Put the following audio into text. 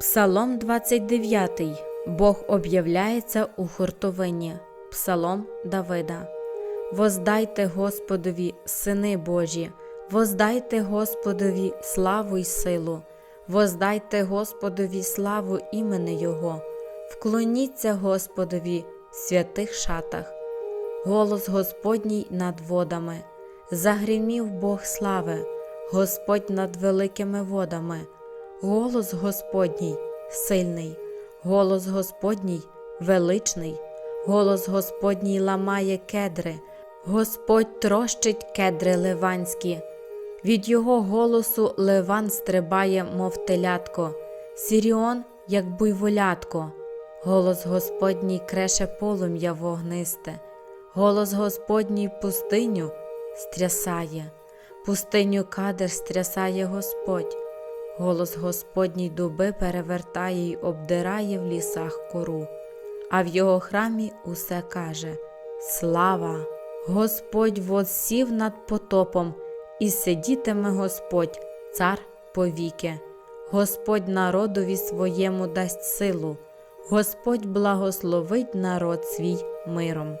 Псалом 29. Бог об'являється у хуртовині. Псалом Давида. Воздайте Господові, сини Божі, воздайте Господові славу й силу, воздайте Господові славу імени Його, вклоніться Господові в святих шатах. Голос Господній над водами, загримів Бог слави, Господь над великими водами, голос Господній сильний, голос Господній величний, голос Господній ламає кедри, Господь трощить кедри ливанські. Від його голосу ливан стрибає, мов телятко, Сіріон, як буйволятко, голос Господній креше полум'я вогнисте, голос Господній пустиню стрясає, пустиню кадр стрясає Господь, голос Господній дуби перевертає й обдирає в лісах кору, а в його храмі усе каже Слава! Господь воссів над потопом, і сидітиме Господь, цар повіки. Господь народові своєму дасть силу, Господь благословить народ свій миром.